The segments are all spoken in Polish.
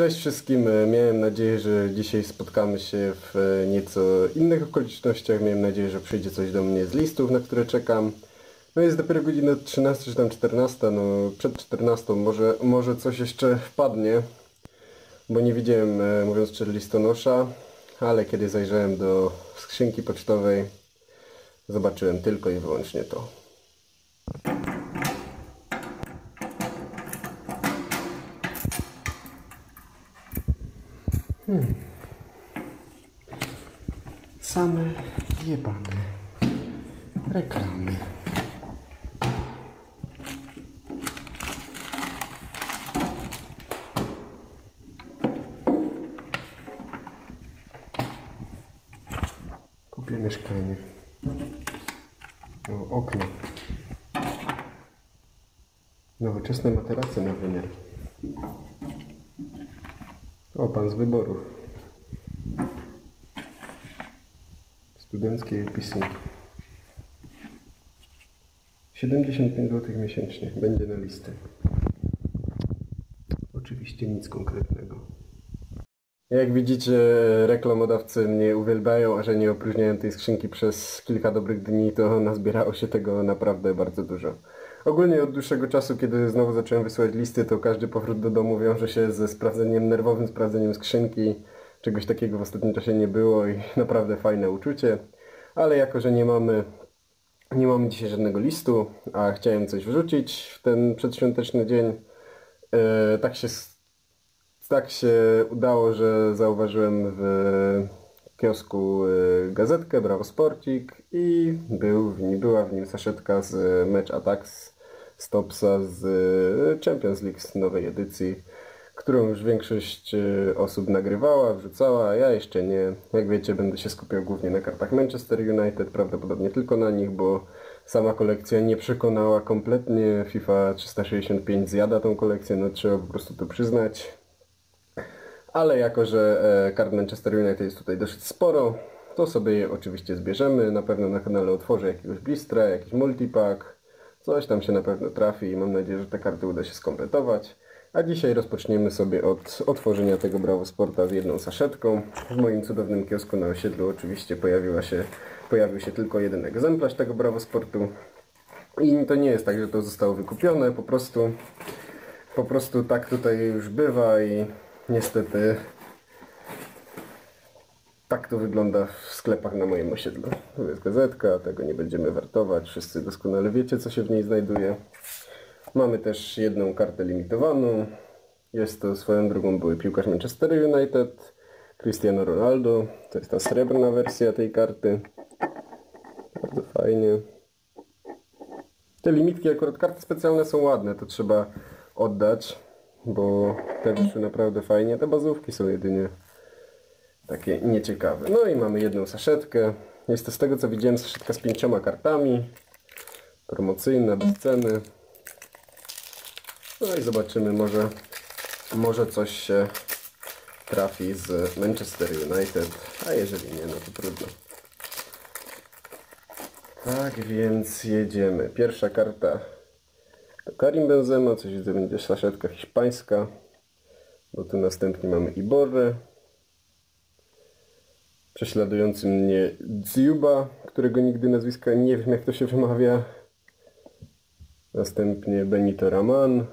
Cześć wszystkim. Miałem nadzieję, że dzisiaj spotkamy się w nieco innych okolicznościach. Miałem nadzieję, że przyjdzie coś do mnie z listów, na które czekam. No jest dopiero godzina 13 czy tam 14, no przed 14 może, może coś jeszcze wpadnie, bo nie widziałem, e, mówiąc szczerze, listonosza, ale kiedy zajrzałem do skrzynki pocztowej, zobaczyłem tylko i wyłącznie to. Hmm. Same jebane reklamy. Kupię mieszkanie. Okno. Nowoczesne materace na wymiar. O, pan z wyborów. Studenckie APC. 75 zł miesięcznie. Będzie na listę. Oczywiście nic konkretnego. Jak widzicie, reklamodawcy mnie uwielbiają, a że nie opróżniają tej skrzynki przez kilka dobrych dni, to nazbierało się tego naprawdę bardzo dużo. Ogólnie od dłuższego czasu, kiedy znowu zacząłem wysyłać listy, to każdy powrót do domu wiąże się ze sprawdzeniem nerwowym, sprawdzeniem skrzynki. Czegoś takiego w ostatnim czasie nie było i naprawdę fajne uczucie. Ale jako, że nie mamy, nie mamy dzisiaj żadnego listu, a chciałem coś wrzucić w ten przedświąteczny dzień, e, tak się tak się udało, że zauważyłem w kiosku y, gazetkę Bravo Sportik i był w nim, była w nim saszetka z Match Attacks Stopsa z y, Champions League z nowej edycji, którą już większość y, osób nagrywała, wrzucała, ja jeszcze nie. Jak wiecie, będę się skupiał głównie na kartach Manchester United, prawdopodobnie tylko na nich, bo sama kolekcja nie przekonała kompletnie. FIFA 365 zjada tą kolekcję, no trzeba po prostu to przyznać. Ale jako, że e, kart Manchester United jest tutaj dosyć sporo, to sobie je oczywiście zbierzemy. Na pewno na kanale otworzę jakiegoś blistra, jakiś multipack. Coś tam się na pewno trafi i mam nadzieję, że te karty uda się skompletować. A dzisiaj rozpoczniemy sobie od otworzenia tego Bravo Sporta z jedną saszetką. W moim cudownym kiosku na osiedlu oczywiście pojawiła się, pojawił się tylko jeden egzemplarz tego Bravo Sportu. I to nie jest tak, że to zostało wykupione, po prostu, po prostu tak tutaj już bywa i Niestety tak to wygląda w sklepach na moim osiedlu. Tu jest gazetka, tego nie będziemy wertować. Wszyscy doskonale wiecie, co się w niej znajduje. Mamy też jedną kartę limitowaną. Jest to swoją drugą były piłkarz Manchester United, Cristiano Ronaldo. To jest ta srebrna wersja tej karty. Bardzo fajnie. Te limitki, akurat karty specjalne są ładne, to trzeba oddać bo te wyszły naprawdę fajnie. Te bazówki są jedynie takie nieciekawe. No i mamy jedną saszetkę. Jest to z tego co widziałem saszetka z pięcioma kartami. Promocyjna, bez ceny. No i zobaczymy, może, może coś się trafi z Manchester United, a jeżeli nie, no to trudno. Tak więc jedziemy. Pierwsza karta Karim Benzema, coś widzę będzie saszetka hiszpańska, bo tu następnie mamy Iborre, prześladujący mnie Dziuba, którego nigdy nazwiska nie wiem jak to się wymawia, następnie Benito Raman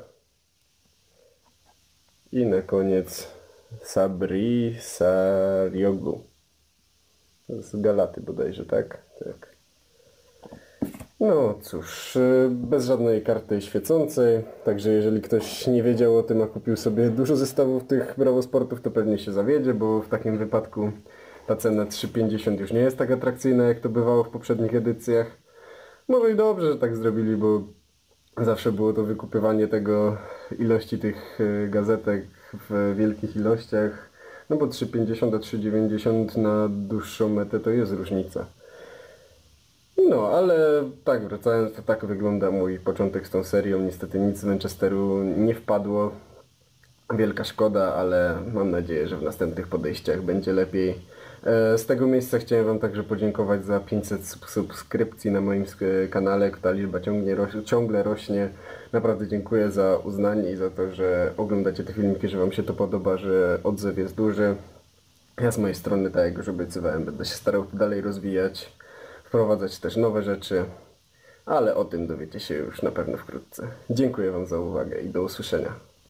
i na koniec Sabri Sariogu z Galaty bodajże, tak? Tak. No cóż, bez żadnej karty świecącej, także jeżeli ktoś nie wiedział o tym, a kupił sobie dużo zestawów tych Bravo Sportów, to pewnie się zawiedzie, bo w takim wypadku ta cena 3,50 już nie jest tak atrakcyjna, jak to bywało w poprzednich edycjach. Może i dobrze, że tak zrobili, bo zawsze było to wykupywanie tego ilości tych y, gazetek w wielkich ilościach, no bo 3,50 a 3,90 na dłuższą metę to jest różnica. No, ale tak, wracając, to tak wygląda mój początek z tą serią. Niestety nic z Manchesteru nie wpadło. Wielka szkoda, ale mam nadzieję, że w następnych podejściach będzie lepiej. E, Z tego miejsca chciałem Wam także podziękować za 500 sub- subskrypcji na moim kanale. Ta liczba ciągnie, ciągle rośnie. Naprawdę dziękuję za uznanie i za to, że oglądacie te filmiki, że Wam się to podoba, że odzew jest duży. Ja z mojej strony, tak jak już obiecywałem, będę się starał to dalej rozwijać, wprowadzać też nowe rzeczy, ale o tym dowiecie się już na pewno wkrótce. Dziękuję Wam za uwagę i do usłyszenia.